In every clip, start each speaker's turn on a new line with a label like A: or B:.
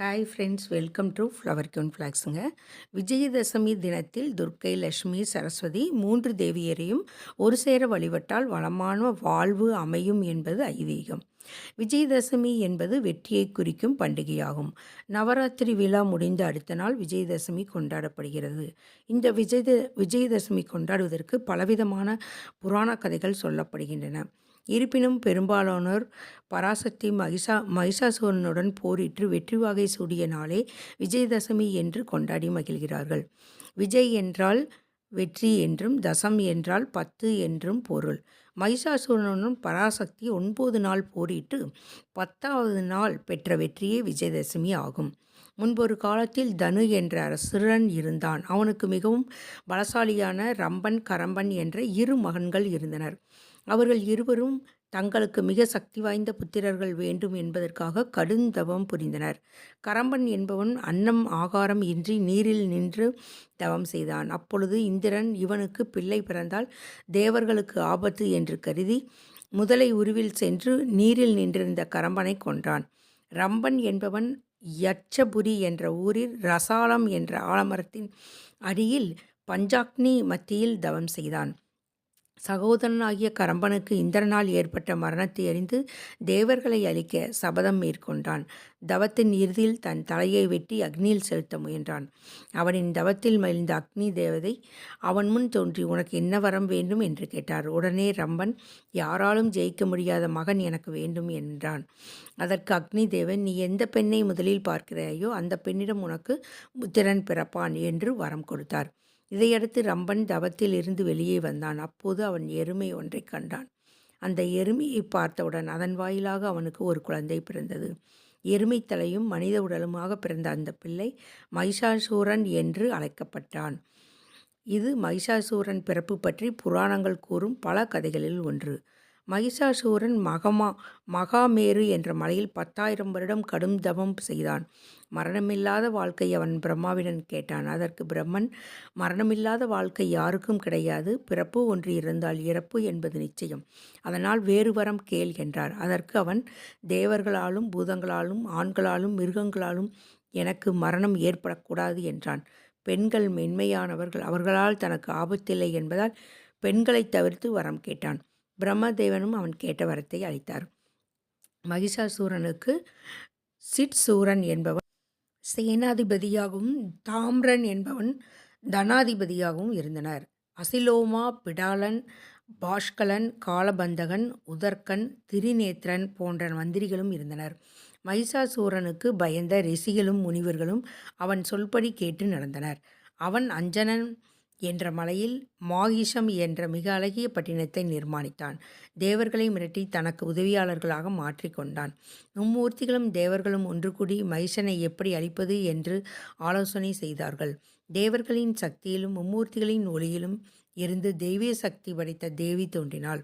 A: Hi friends welcome to flower queen ஃப்ளாக்ஸுங்க Vijayadashami தினத்தில் துர்க்கை லட்சுமி சரஸ்வதி மூன்று தேவியரையும் ஒரு சேர வழிபட்டால் வளமான வாழ்வு அமையும் என்பது ஐதீகம். விஜயதசமி என்பது வெற்றியை குறிக்கும் பண்டிகையாகும். நவராத்திரி விழா முடிந்த அடுத்த நாள் விஜயதசமி கொண்டாடப்படுகிறது. இந்த விஜய விஜயதசமி கொண்டாடுவதற்கு பலவிதமான புராண கதைகள் சொல்லப்படுகின்றன. இருப்பினும் பெரும்பாலானோர் பராசக்தி மகிஷா மகிஷாசுரனுடன் போரிட்டு வெற்றி வாகை சூடிய நாளே விஜயதசமி என்று கொண்டாடி மகிழ்கிறார்கள். விஜய் என்றால் வெற்றி என்றும் தசம் என்றால் பத்து என்றும் பொருள். மகிஷாசுரனுடன் பராசக்தி ஒன்பது நாள் போரிட்டு பத்தாவது நாள் பெற்ற வெற்றியே விஜயதசமி ஆகும். முன்பொரு காலத்தில் தனு என்ற அரசுரன் இருந்தான். அவனுக்கு மிகவும் பலசாலியான ரம்பன் கரம்பன் என்ற இரு மகன்கள் இருந்தனர். அவர்கள் இருவரும் தங்களுக்கு மிக சக்தி வாய்ந்த புத்திரர்கள் வேண்டும் என்பதற்காக கடுந்தவம் புரிந்தனர். கரம்பன் என்பவன் அன்னம் ஆகாரம் இன்றி நீரில் நின்று தவம் செய்தான். அப்பொழுது இந்திரன் இவனுக்கு பிள்ளை பிறந்தால் தேவர்களுக்கு ஆபத்து என்று கருதி முதலை உருவில் சென்று நீரில் நின்றிருந்த கரம்பனை கொன்றான். ரம்பன் என்பவன் யட்சபுரி என்ற ஊரில் ரசாலம் என்ற ஆலமரத்தின் அடியில் பஞ்சாக்னி மத்தியில் தவம் செய்தான். சகோதரனாகிய கரம்பனுக்கு இந்திரனால் ஏற்பட்ட மரணத்தை அறிந்து தேவர்களை அழிக்க சபதம் மேற்கொண்டான். தவத்தின் இறுதியில் தன் தலையை வெட்டி அக்னியில் செலுத்த முயன்றான். அவனின் தவத்தில் மகிழ்ந்த அக்னி தேவதை அவன் முன் தோன்றி உனக்கு என்ன வரம் வேண்டும்? என்று கேட்டார். உடனே ரம்பன் யாராலும் ஜெயிக்க முடியாத மகன் எனக்கு வேண்டும் என்றான். அதற்கு அக்னி தேவன் நீ எந்த பெண்ணை முதலில் பார்க்கிறாயோ அந்த பெண்ணிடம் உனக்கு புத்திரன் பிறப்பான் என்று வரம் கொடுத்தார். இதையடுத்து ரம்பன் தவத்தில் இருந்து வெளியே வந்தான். அப்போது அவன் எருமை ஒன்றை கண்டான். அந்த எருமையை பார்த்தவுடன் அதன் வாயிலாக அவனுக்கு ஒரு குழந்தை பிறந்தது. எருமை தலையும் மனித உடலுமாக பிறந்த அந்த பிள்ளை மைஷாசூரன் என்று அழைக்கப்பட்டான். இது மைஷாசூரன் பிறப்பு பற்றி புராணங்கள் கூறும் பல கதைகளில் ஒன்று. மகிஷாசூரன் மகமா மகாமேரு என்ற மலையில் பத்தாயிரம் வருடம் கடும் தவம் செய்தான். மரணமில்லாத வாழ்க்கை அவன் பிரம்மாவிடம் கேட்டான். அதற்கு பிரம்மன் மரணமில்லாத வாழ்க்கை யாருக்கும் கிடையாது. பிறப்பு ஒன்று இருந்தால் இறப்பு என்பது நிச்சயம். அதனால் வேறு வரம் கேள் என்றார். அதற்கு அவன் தேவர்களாலும் பூதங்களாலும் ஆண்களாலும் மிருகங்களாலும் எனக்கு மரணம் ஏற்படக்கூடாது என்றான். பெண்கள் மென்மையானவர்கள் அவர்களால் தனக்கு ஆபத்தில்லை என்பதால் பெண்களை தவிர்த்து வரம் கேட்டான். பிரம்மதேவனும் அவன் கேட்ட வரத்தை அளித்தார். மகிஷாசூரனுக்கு சிட்சூரன் என்பவன் சேனாதிபதியாகவும் தாம்ரன் என்பவன் தனாதிபதியாகவும் இருந்தனர். அசிலோமா பிடாலன் பாஷ்கலன் காலபந்தகன் உதர்கன் திரிநேத்திரன் போன்ற மந்திரிகளும் இருந்தனர். மகிஷாசூரனுக்கு பயந்த ரிஷிகளும் முனிவர்களும் அவன் சொல்படி கேட்டு நடந்தனர். அவன் அஞ்சனன் என்ற மலையில் மாகிஷம் என்ற மிக அழகிய பட்டினத்தை நிர்மாணித்தான். தேவர்களை மிரட்டி தனக்கு உதவியாளர்களாக மாற்றிக்கொண்டான் மும்மூர்த்திகளும் தேவர்களும் ஒன்று கூடி மகிஷனை எப்படி அழிப்பது என்று ஆலோசனை செய்தார்கள். தேவர்களின் சக்தியிலும் மும்மூர்த்திகளின் ஒளியிலும் இருந்து தெய்வீய சக்தி படைத்த தேவி தோன்றினாள்.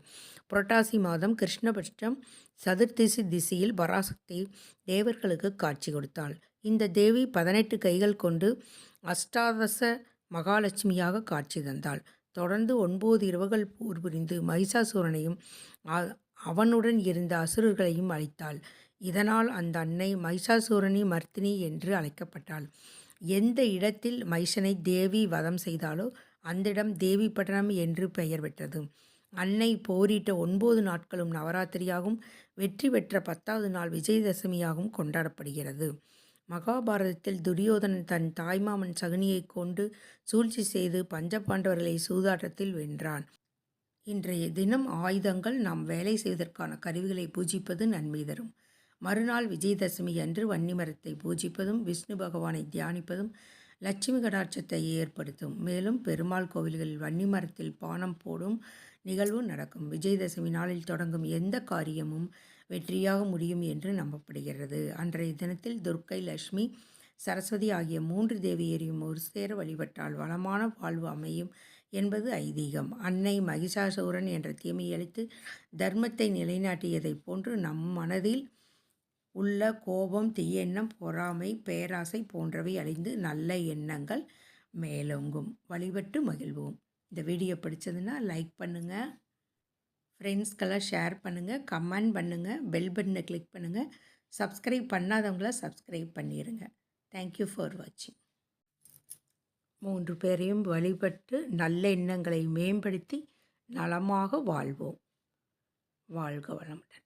A: புரட்டாசி மாதம் கிருஷ்ணபட்சம் சதுர்த்திசி திசையில் பராசக்தி தேவர்களுக்கு காட்சி கொடுத்தாள். இந்த தேவி பதினெட்டு கைகள் கொண்டு அஷ்டாதச மகாலட்சுமியாக காட்சி தந்தாள். தொடர்ந்து ஒன்பது இரவுகள் போர் புரிந்து மகிஷாசுரனையும் அவனுடன் இருந்த அசுரர்களையும் அழித்தாள். இதனால் அந்த அன்னை மகிஷாசுரனி மர்த்தினி என்று அழைக்கப்பட்டாள். எந்த இடத்தில் மைசனை தேவி வதம் செய்தாலோ அந்த இடம் தேவிப்பட்டணம் என்று பெயர் பெற்றது. அன்னை போரிட்ட ஒன்பது நாட்களும் நவராத்திரியாகவும் வெற்றி பெற்ற பத்தாவது நாள் விஜயதசமியாகவும் கொண்டாடப்படுகிறது. மகாபாரதத்தில் துரியோதனன் தன் தாய்மாமன் சகுனியை கொண்டு சூழ்ச்சி செய்து பஞ்சபாண்டவர்களை சூதாட்டத்தில் வென்றான். இன்றைய தினம் ஆயுதங்கள் நாம் வேலை செய்வதற்கான கருவிகளை பூஜிப்பது நன்மை தரும். மறுநாள் விஜயதசமி அன்று வன்னிமரத்தை பூஜிப்பதும் விஷ்ணு பகவானை தியானிப்பதும் லட்சுமி கடாட்சத்தை ஏற்படுத்தும். மேலும் பெருமாள் கோவில்களில் வன்னிமரத்தில் பானம் போடும் நிகழ்வு நடக்கும். விஜயதசமி நாளில் தொடங்கும் எந்த காரியமும் வெற்றியாக முடியும் என்று நம்பப்படுகிறது. அன்றைய தினத்தில் துர்க்கை லட்சுமி சரஸ்வதி ஆகிய மூன்று தேவியரையும் ஒரு சேர வழிபட்டால் வளமான வாழ்வு அமையும் என்பது ஐதீகம். அன்னை மகிஷாசூரன் என்ற தீமையளித்து தர்மத்தை நிலைநாட்டியதைப் போன்று நம் மனதில் உள்ள கோபம் தீயெண்ணம் பொறாமை பேராசை போன்றவை அழிந்து நல்ல எண்ணங்கள் மேலோங்கும். வழிபட்டு மகிழ்வோம். இந்த வீடியோ பிடிச்சதுன்னா லைக் பண்ணுங்கள் ஃப்ரெண்ட்ஸ்க்கெல்லாம் ஷேர் பண்ணுங்கள் கமெண்ட் பண்ணுங்கள் பெல் பட்டனை கிளிக் பண்ணுங்கள் சப்ஸ்கிரைப் பண்ணாதவங்கள சப்ஸ்கிரைப் பண்ணிடுங்க தேங்க்யூ ஃபார் வாட்சிங் மூன்று பேரையும் வழிபட்டு நல்ல எண்ணங்களை மேம்படுத்தி நலமாக வாழ்வோம். வாழ்க வளமுடன்.